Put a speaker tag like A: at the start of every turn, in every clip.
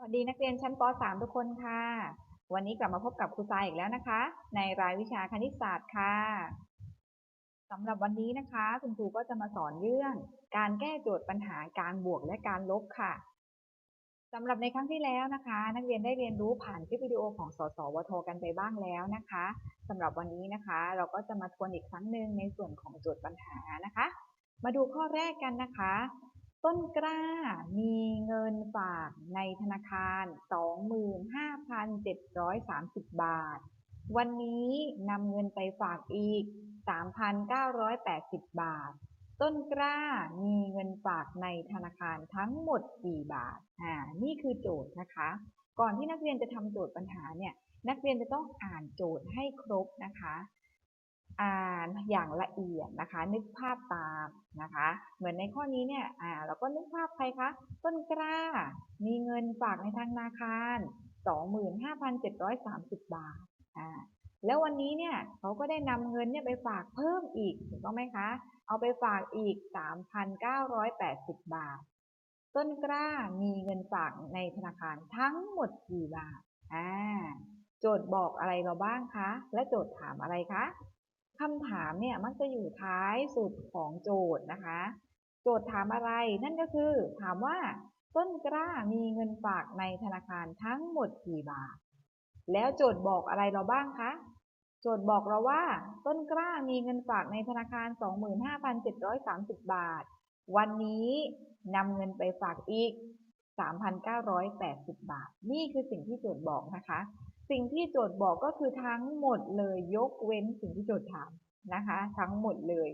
A: สวัสดีนักเรียนชั้นป .3 ทุกคนค่ะ วันนี้กลับมาพบกับครูทรายอีกแล้วนะคะ ในรายวิชาคณิตศาสตร์ค่ะสำหรับวันนี้นะคะคุณครูก็จะมาสอนเรื่อง การแก้โจทย์ปัญหาการบวกและการลบค่ะสำหรับในครั้งที่แล้วนะคะ นักเรียนได้เรียนรู้ผ่านคลิปวิดีโอของสสวทกันไปบ้างแล้วนะคะสำหรับวันนี้นะคะ เราก็จะมาทวนอีกครั้งหนึ่งในส่วนของโจทย์ปัญหานะคะ มาดูข้อแรกกันนะคะ ต้นกล้ามีเงินฝากในธนาคาร 25,730 บาท วันนี้นำเงินไปฝากอีก 3,980 บาท ต้นกล้ามีเงินฝากในธนาคารทั้งหมดกี่บาท อ่า นี่คือโจทย์นะคะ ก่อนที่นักเรียนจะทำโจทย์ปัญหาเนี่ย นักเรียนจะต้องอ่านโจทย์ให้ครบนะคะ อ่านอย่างละเอียดนะคะ นึกภาพตามนะคะ เหมือนในข้อนี้เนี่ยอ่าเราก็นึกภาพใครคะ ต้นกล้า มีเงินฝากในธนาคาร 25,730 บาทอ่าแล้ววันนี้เนี่ยเขาก็ได้นำเงินเนี่ยไปฝากเพิ่มอีกถูกต้องไหมคะ เอาไปฝากอีก 3,980 บาท ต้นกล้ามีเงินฝากในธนาคารทั้งหมดกี่บาทอ่าโจทย์บอกอะไรเราบ้างคะ และโจทย์ถามอะไรคะ คำถามเนี่ยมักจะอยู่ท้ายสุดของโจทย์นะคะ โจทย์ถามอะไรนั่นก็คือ ถามว่าต้นกล้ามีเงินฝากในธนาคารทั้งหมดกี่บาท แล้วโจทย์บอกอะไรเราบ้างคะ โจทย์บอกเราว่า ต้นกล้ามีเงินฝากในธนาคาร 25,730 บาท วันนี้นำเงินไปฝากอีก 3,980 บาท นี่คือสิ่งที่โจทย์บอกนะคะ สิ่งที่โจทย์บอกก็คือทั้งหมดเลยยกเว้นสิ่งที่โจทย์ถามนะคะ ทั้งหมดเลย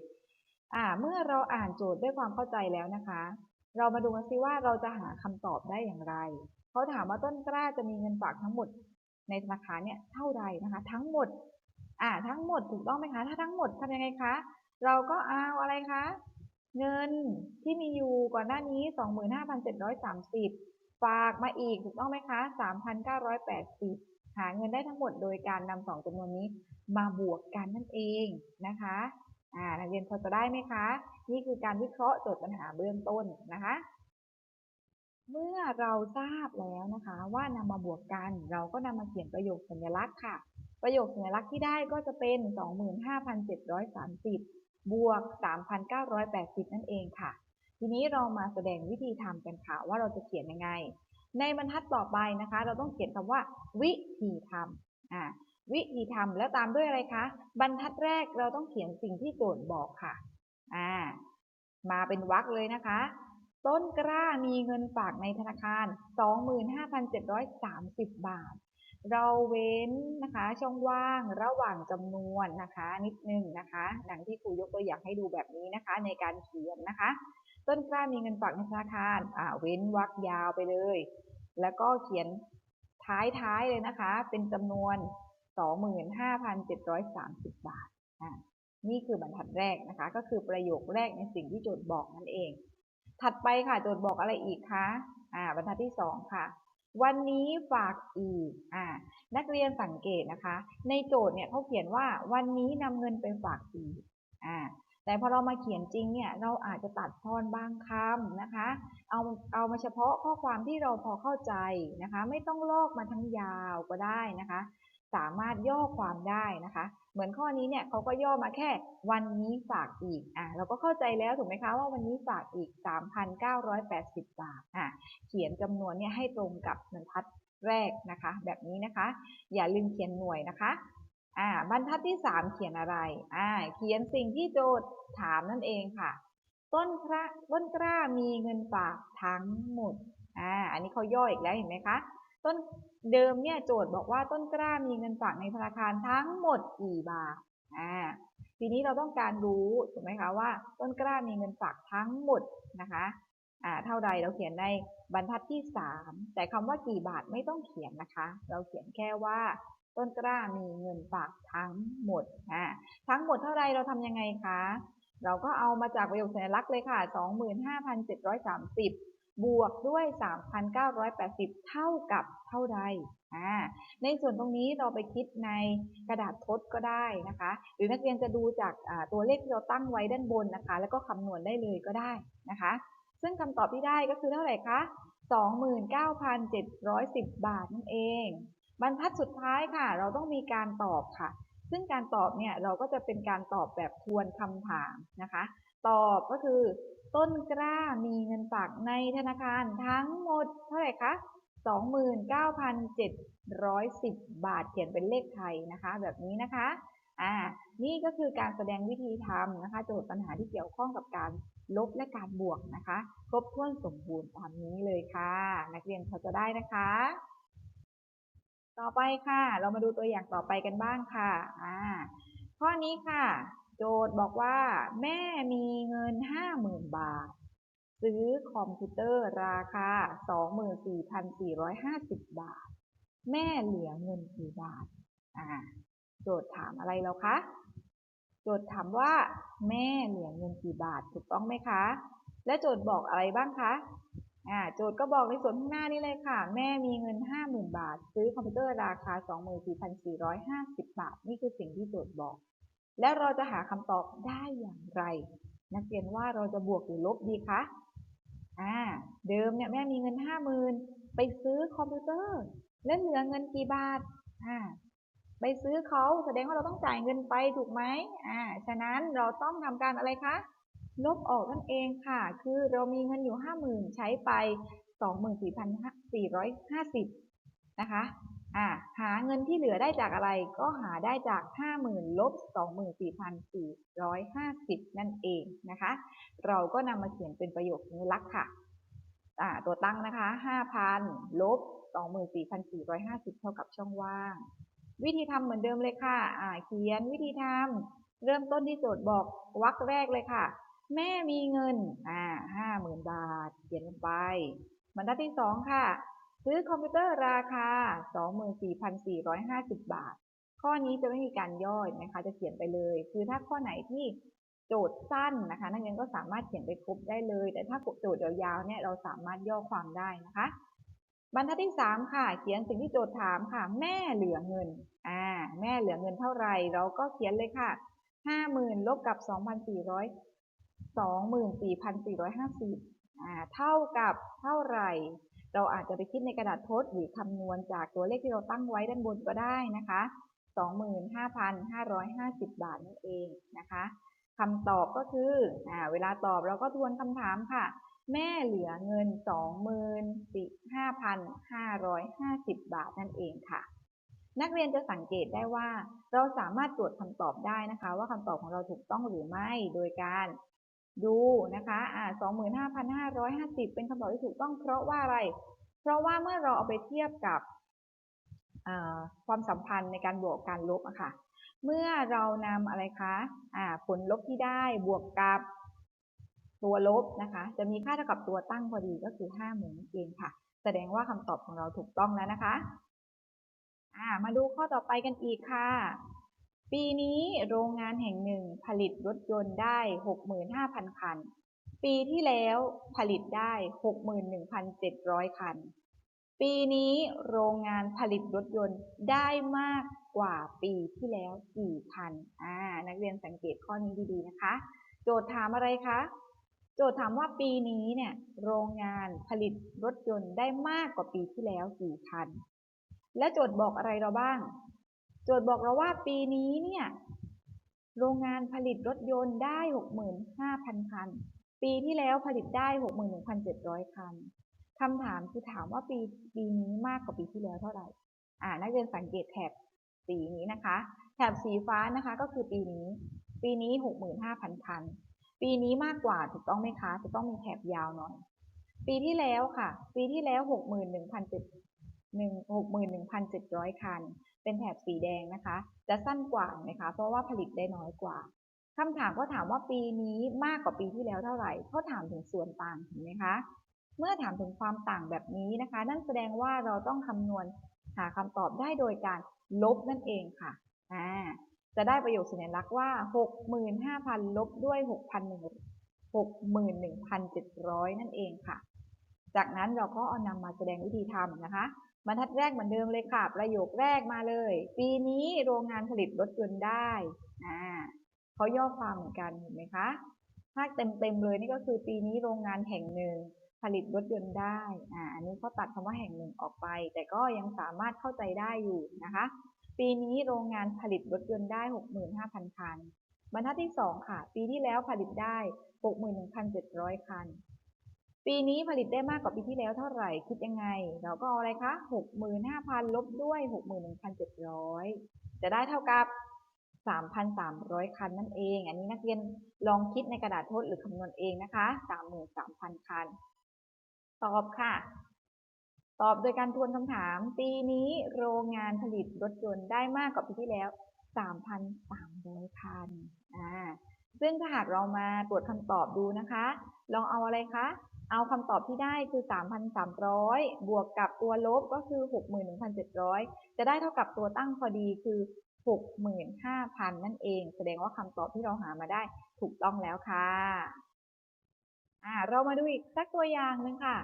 A: อ่าเมื่อเราอ่านโจทย์ด้วยความเข้าใจแล้วนะคะ เรามาดูกันซิว่าเราจะหาคำตอบได้อย่างไรเขาถามว่าต้นกล้าจะมีเงินฝากทั้งหมดในธนาคารเนี่ยเท่าใดนะคะ ทั้งหมดอ่าทั้งหมดถูกต้องไหมคะ ถ้าทั้งหมดทำยังไงคะ เราก็เอาอะไรคะ เงินที่มีอยู่ก่อนหน้านี้ 25,730 ฝากมาอีกถูกต้องไหมคะ 3,980 หาเงินได้ทั้งหมดโดยการนำสองจำนวนนี้มาบวกกันนั่นเองนะคะอ่านักเรียนพอจะได้ไหมคะ นี่คือการวิเคราะห์โจทย์ปัญหาเบื้องต้นนะคะ เมื่อเราทราบแล้วนะคะว่านำมาบวกกันเราก็นำมาเขียนประโยคสัญลักษณ์ค่ะ ประโยคสัญลักษณ์ที่ได้ก็จะเป็น 25,730 บวก 3,980 นั่นเองค่ะ ทีนี้เรามาแสดงวิธีทำกันค่ะว่าเราจะเขียนยังไง ในบรรทัดต่อไปนะคะ เราต้องเขียนคำว่า วิธีทำอ่าวิธีทำแล้วตามด้วยอะไรคะ บรรทัดแรกเราต้องเขียนสิ่งที่โจทย์บอกค่ะอ่ามาเป็นวรรคเลยนะคะ ต้นกล้ามีเงินฝากในธนาคาร 25,730 บาท เราเว้นนะคะช่องว่างระหว่างจำนวนนะคะ นิดนึงนะคะดังที่ครูยกตัวอย่างให้ดูแบบนี้นะคะ ในการเขียนนะคะ ต้นกล้ามีเงินฝากในธนาคารอ่าเว้นวรรคยาวไปเลย แล้วก็เขียนท้ายๆเลยนะคะ เป็นจำนวน 25,730 บาทอ่านี่คือบรรทัดแรกนะคะ ก็คือประโยคแรกในสิ่งที่โจทย์บอกนั่นเอง ถัดไปค่ะโจทย์บอกอะไรอีกคะอ่าบรรทัดที่สองค่ะ วันนี้ฝากอีกอ่านักเรียนสังเกตนะคะ ในโจทย์เนี่ยเขาเขียนว่าวันนี้นำเงินไปฝากอีกอ่า แต่พอเรามาเขียนจริงเนี่ยเราอาจจะตัดทอนบางคำนะคะ เอาเอามาเฉพาะข้อความที่เราพอเข้าใจนะคะ ไม่ต้องลอกมาทั้งยาวก็ได้นะคะ สามารถย่อความได้นะคะ เหมือนข้อนี้เนี่ยเขาก็ย่อมาแค่วันนี้ฝากอีกอะเราก็เข้าใจแล้วถูกไหมคะว่าวันนี้ฝากอีก 3,980 บาทอะเขียนจำนวนเนี่ยให้ตรงกับบรรทัดแรกนะคะ แบบนี้นะคะ อย่าลืมเขียนหน่วยนะคะ อ่าบรรทัดที่3เขียนอะไรอ่าเขียนสิ่งที่โจทย์ถามนั่นเองค่ะ ต้นกล้าต้นกล้ามีเงินฝากทั้งหมดอ่าอันนี้เขาย่ออีกแล้วเห็นไหมคะ ต้นเดิมเนี่ยโจทย์บอกว่าต้นกล้ามีเงินฝากในธนาคารทั้งหมดกี่บาทอ่าทีนี้เราต้องการรู้ถูกไหมคะว่า ต้นกล้ามีเงินฝากทั้งหมดนะคะอ่าเท่าใดเราเขียนในบรรทัดที่ 3 แต่คำว่ากี่บาทไม่ต้องเขียนนะคะ เราเขียนแค่ว่า ต้นกล้ามีเงินฝากทั้งหมดอ่าทั้งหมดเท่าไรเราทำยังไงคะ เราก็เอามาจากประโยคสัญลักษณ์เลยค่ะ 25,730 บวกด้วย 3,980 เท่ากับเท่าใดอ่าในส่วนตรงนี้เราไปคิดในกระดาษทดก็ได้นะคะ หรือนักเรียนจะดูจากตัวเลขที่เราตั้งไว้ด้านบนนะคะ แล้วก็คำนวณได้เลยก็ได้นะคะ ซึ่งคำตอบที่ได้ก็คือเท่าไหร่คะ 29,710 บาทนั่นเอง บรรทัดสุดท้ายค่ะ เราต้องมีการตอบค่ะ ซึ่งการตอบเนี่ยเราก็จะเป็นการตอบแบบทวนคำถามนะคะ ตอบก็คือ ต้นกล้ามีเงินฝากในธนาคารทั้งหมดเท่าไหร่คะ29,710 บาทเขียนเป็นเลขไทยนะคะ แบบนี้นะคะอ่านี่ก็คือการแสดงวิธีทำนะคะ โจทย์ปัญหาที่เกี่ยวข้องกับการลบและการบวกนะคะ ครบถ้วนสมบูรณ์ตามนี้เลยค่ะ นักเรียนพอจะได้นะคะ ต่อไปค่ะ เรามาดูตัวอย่างต่อไปกันบ้างค่ะอ่าข้อนี้ค่ะ โจทย์บอกว่า แม่มีเงิน50,000บาท ซื้อคอมพิวเตอร์ราคา24,450บบาท แม่เหลือเงินกี่บาทอ่าโจทย์ถามอะไรเราคะโจทย์ถามว่า แม่เหลือเงินกี่บาทถูกต้องไหมคะ และโจทย์บอกอะไรบ้างคะ โจทย์ก็บอกในส่วนข้างหน้านี้เลยค่ะ แม่มีเงิน 50,000 บาท ซื้อคอมพิวเตอร์ราคา 24,450 บาท นี่คือสิ่งที่โจทย์บอก และเราจะหาคำตอบได้อย่างไร นักเรียนว่าเราจะบวกหรือลบดีคะอ่าเดิมเนี่ยแม่มีเงิน 50,000 ไปซื้อคอมพิวเตอร์ และเหลือเงินกี่บาทอ่าไปซื้อเขาแสดงว่าเราต้องจ่ายเงินไปถูกไหมอ่าฉะนั้นเราต้องทำการอะไรคะ ลบออกนั่นเองค่ะ คือเรามีเงินอยู่ห้าหมื่นใช้ไปสองหมื่นสี่พันสี่ร้อยห้าสิบนะคะอ่าหาเงินที่เหลือได้จากอะไรก็หาได้จากห้าหมื่นลบสองหมื่นสี่พันสี่ร้อยห้าสิบนั่นเองนะคะ เราก็นำมาเขียนเป็นประโยคสัญลักค่ะอ่าตัวตั้งนะคะห้าพันลบสองหมื่นสี่พันสี่ร้อยห้าสิบเท่ากับช่องว่าง วิธีทำเหมือนเดิมเลยค่ะอ่าเขียนวิธีทำเริ่มต้นที่โจทย์บอกวรรคแรกเลยค่ะ แม่มีเงิน อ่าห้าหมื่นบาท เขียนลงไปบรรทัดที่สองค่ะ ซื้อคอมพิวเตอร์ราคาสองหมื่นสี่พันสี่ร้อยห้าสิบบาท ข้อนี้จะไม่มีการย่อยนะคะ จะเขียนไปเลย คือถ้าข้อไหนที่โจทย์สั้นนะคะ นักเรียนก็สามารถเขียนไปครบได้เลย แต่ถ้าโจทย์ยาวๆเนี่ยเราสามารถย่อความได้นะคะ บรรทัดที่สามค่ะ เขียนสิ่งที่โจทย์ถามค่ะ แม่เหลือเงิน อ่า แม่เหลือเงินเท่าไหร่ เราก็เขียนเลยค่ะห้าหมื่นลบกับ สองพันสี่ร้อยสองหมื่นสี่พันสี่ร้อยห้าสิบเท่ากับเท่าไหร่ เราอาจจะไปคิดในกระดาษทดหรือคำนวณจากตัวเลขที่เราตั้งไว้ด้านบนก็ได้นะคะสองหมื่นห้าพันห้าร้อยห้าสิบบาทนั่นเองนะคะคำตอบก็คืออ่าเวลาตอบเราก็ทวนคำถามค่ะ แม่เหลือเงิน 25,550 บาทนั่นเองค่ะนักเรียนจะสังเกตได้ว่า เราสามารถตรวจคำตอบได้นะคะ ว่าคำตอบของเราถูกต้องหรือไม่ โดยการ ดูนะคะอ่า25,550 เป็นคำตอบที่ถูกต้องเพราะว่าอะไร เพราะว่าเมื่อเราเอาไปเทียบกับความสัมพันธ์ในการบวกการลบอะค่ะ เมื่อเรานำอะไรคะอ่าผลลบที่ได้บวกกับตัวลบนะคะ จะมีค่าเท่ากับตัวตั้งพอดีก็คือห้าหมื่นเองค่ะ แสดงว่าคำตอบของเราถูกต้องแล้วนะคะ มาดูข้อต่อไปกันอีกค่ะ ปีนี้โรงงานแห่งหนึ่งผลิตรถยนต์ได้หกหมื่นห้าพันคัน ปีที่แล้วผลิตได้หกหมื่นหนึ่งพันเจ็ดร้อยคัน ปีนี้โรงงานผลิตรถยนต์ได้มากกว่าปีที่แล้วกี่คัน อ่า นักเรียนสังเกตข้อนี้ดีๆ นะคะ โจทย์ถามอะไรคะ โจทย์ถามว่าปีนี้เนี่ยโรงงานผลิตรถยนต์ได้มากกว่าปีที่แล้วกี่คัน และโจทย์บอกอะไรเราบ้าง โจทย์บอกเราว่าปีนี้เนี่ยโรงงานผลิตรถยนต์ได้ 65,000 คัน ปีที่แล้วผลิตได้ 61,700 คันคำถามคือถามว่าปีปีนี้มากกว่าปีที่แล้วเท่าไหร่ อ่า นักเรียนสังเกตแถบสีนี้นะคะ แถบสีฟ้านะคะก็คือปีนี้ ปีนี้ 65,000 คัน ปีนี้มากกว่าถูกต้องไหมคะ จะต้องมีแถบยาวหน่อย ปีที่แล้วค่ะ ปีที่แล้ว 700 คัน เป็นแถบสีแดงนะคะ จะสั้นกว่าไหมคะ เพราะว่าผลิตได้น้อยกว่าคำถามก็ถามว่าปีนี้มากกว่าปีที่แล้วเท่าไหร่เขาถามถึงส่วนต่างเห็นไหมคะ เมื่อถามถึงความต่างแบบนี้นะคะ นั่นแสดงว่าเราต้องคำนวณหาคำตอบได้โดยการลบนั่นเองค่ะอ่าจะได้ประโยคสัญลักษณ์ว่า 65,000 ลบด้วย 61,700 นั่นเองค่ะ จากนั้นเราก็เอานำมาแสดงวิธีทำนะคะ บรรทัดแรกเหมือนเดิมเลยค่ะ ประโยคแรกมาเลย ปีนี้โรงงานผลิตรถยนต์ได้อ่าเขาย่อความเหมือนกันเห็นไหมคะถ้าเต็มๆเลยนี่ก็คือปีนี้โรงงานแห่งหนึ่งผลิตรถยนต์ได้อ่าอันนี้เขาตัดคำว่าแห่งหนึ่งออกไป แต่ก็ยังสามารถเข้าใจได้อยู่นะคะ ปีนี้โรงงานผลิตรถยนต์ได้ 65,000 คัน บรรทัดที่ 2 ค่ะ ปีที่แล้วผลิตได้ 61,700 คัน ปีนี้ผลิตได้มากกว่าปีที่แล้วเท่าไหร่คิดยังไง เราก็เอาอะไรคะ65,000ลบด้วย61,700จะได้เท่ากับ3,300คันนั่นเอง อันนี้นักเรียนลองคิดในกระดาษโทษหรือคำนวณเองนะคะ33,000คัน ตอบค่ะ ตอบโดยการทวนคำถาม ปีนี้โรงงานผลิตรถยนต์ได้มากกว่าปีที่แล้ว3,300คัน อ่า ซึ่งถ้าหากเรามาตรวจคำตอบดูนะคะ ลองเอาอะไรคะ เอาคำตอบที่ได้คือ 3,300 บวกกับตัวลบก็คือ 61,700 จะได้เท่ากับตัวตั้งพอดีคือ 65,000 นั่นเอง แสดงว่าคำตอบที่เราหามาได้ถูกต้องแล้วค่ะอ่าเรามาดูอีกสักตัวอย่างหนึ่งค่ะ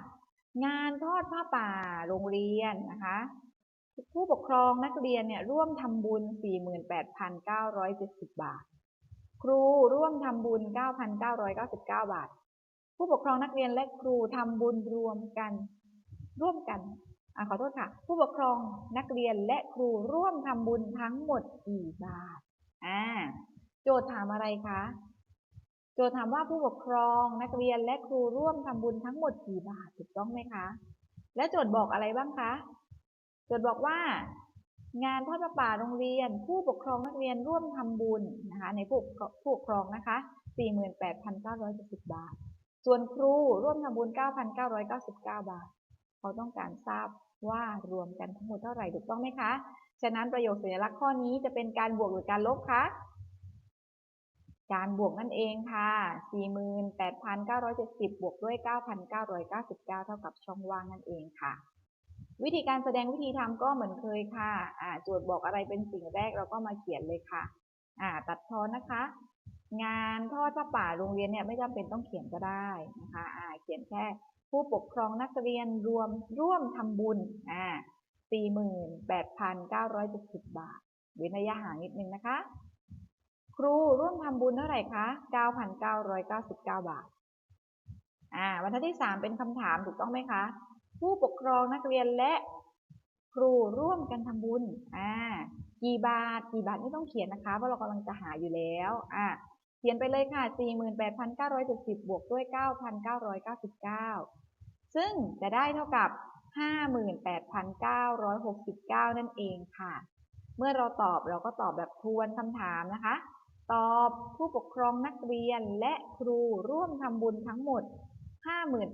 A: งานทอดผ้าป่าโรงเรียนนะคะผู้ปกครองนักเรียนเนี่ยร่วมทำบุญ 48,970 บาท ครูร่วมทำบุญ 9,999 บาท ผู้ปกครองนักเรียนและครูทำบุญรวมกันร่วมกันอขอโทษค่ะ ผู้ปกครองนักเรียนและครูร่วมทำบุญทั้งหมดกี่บาทอ่าโจทย์ถามอะไรคะโจทย์ถามว่าผู้ปกครองนักเรียนและครูร่วมทำบุญทั้งหมดกี่บาทถูกต้องไหมคะ และโจทย์บอกอะไรบ้างคะโจทย์บอกว่า งานทอดประป่าโรงเรียน ผู้ปกครองนักเรียนร่วมทำบุญนะคะ ในผู้ผู้ปกครองนะคะ 48,970 บาท ส่วนครูร่วมทำบุญ 9,999 บาท เขาต้องการทราบว่ารวมกันทั้งหมดเท่าไหร่ถูกต้องไหมคะ ฉะนั้นประโยคสัญลักษณ์ข้อนี้จะเป็นการบวกหรือการลบคะ การบวกนั่นเองค่ะ 48,970 บวกด้วย 9,999 เท่ากับช่องว่างนั่นเองค่ะ วิธีการแสดงวิธีทำก็เหมือนเคยค่ะโจทย์บอกอะไรเป็นสิ่งแรกเราก็มาเขียนเลยค่ะ ตัดทอนนะคะ งานทอดผ้าป่าโรงเรียนเนี่ยไม่จำเป็นต้องเขียนก็ได้นะคะอ่าเขียนแค่ผู้ปกครองนักเรียนรวมร่วมทำบุญอ่า48,970บาทเว้นระยะห่างนิดนึงนะคะ ครูร่วมทำบุญเท่าไหร่คะ9,999บาทอ่าบรรทัดที่3เป็นคำถามถูกต้องไหมคะ ผู้ปกครองนักเรียนและครูร่วมกันทำบุญอ่ากี่บาทกี่บาทไม่ต้องเขียนนะคะเพราะเรากำลังจะหาอยู่แล้วอ่า เขียนไปเลยค่ะ 48,970 บวกด้วย 9,999 ซึ่งจะได้เท่ากับ 58,969 นั่นเองค่ะ เมื่อเราตอบเราก็ตอบแบบทวนคำถามนะคะ ตอบผู้ปกครองนักเรียนและครูร่วมทำบุญทั้งหมด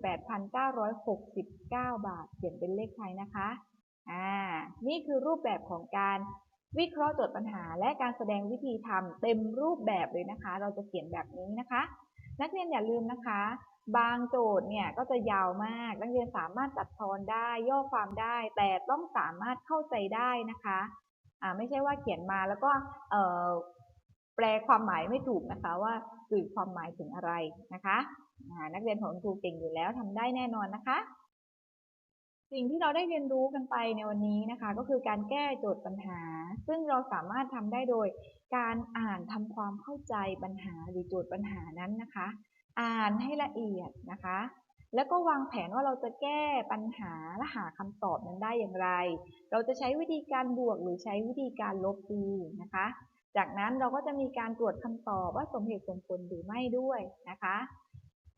A: 58,969 บาท เขียนเป็นเลขไทยนะคะ อ่า นี่คือรูปแบบของการ วิเคราะห์โจทย์ปัญหา และการแสดงวิธีทำเต็มรูปแบบเลยนะคะ เราจะเขียนแบบนี้นะคะ นักเรียนอย่าลืมนะคะ บางโจทย์เนี่ยก็จะยาวมาก นักเรียนสามารถตัดทอนได้ย่อความได้ แต่ต้องสามารถเข้าใจได้นะคะอ่าไม่ใช่ว่าเขียนมาแล้วก็เอ่อแปลความหมายไม่ถูกนะคะว่าสื่อความหมายถึงอะไรนะคะ นักเรียนของครูเก่งอยู่แล้วทำได้แน่นอนนะคะ สิ่งที่เราได้เรียนรู้กันไปในวันนี้นะคะ ก็คือการแก้โจทย์ปัญหา ซึ่งเราสามารถทำได้โดย การอ่านทำความเข้าใจปัญหาหรือโจทย์ปัญหานั้นนะคะ อ่านให้ละเอียดนะคะ แล้วก็วางแผนว่าเราจะแก้ปัญหาและหาคำตอบนั้นได้อย่างไร เราจะใช้วิธีการบวกหรือใช้วิธีการลบดีนะคะ จากนั้นเราก็จะมีการตรวจคำตอบว่าสมเหตุสมผลหรือไม่ด้วยนะคะ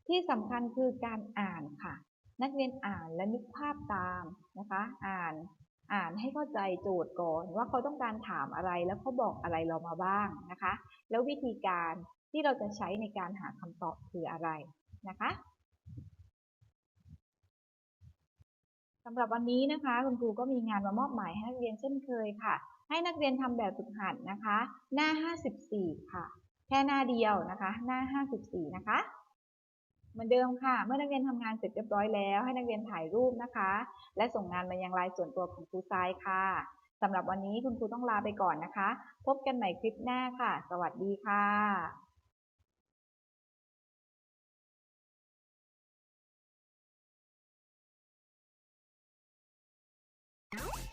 A: ที่สำคัญคือการอ่านค่ะ นักเรียนอ่านและนึกภาพตามนะคะ อ่านอ่านให้เข้าใจโจทย์ก่อนว่าเขาต้องการถามอะไรแล้วเขาบอกอะไรเรามาบ้างนะคะ แล้ววิธีการที่เราจะใช้ในการหาคำตอบคืออะไรนะคะสำหรับวันนี้นะคะคุณครูก็มีงานมามอบหมายให้นักเรียนเช่นเคยค่ะ ให้นักเรียนทำแบบฝึกหัดนะคะ หน้า 54 ค่ะ แค่หน้าเดียวนะคะ หน้า 54 นะคะ มือนเดิมค่ะ เมื่อนักเรียนทำงานเสร็จเรียบร้อยแล้วให้นักเรียนถ่ายรูปนะคะ และส่งงานมายังไลน์ส่วนตัวของครูทรายค่ะ สำหรับวันนี้คุณครูต้องลาไปก่อนนะคะ พบกันใหม่คลิปหน้าค่ะ สวัสดีค่ะ you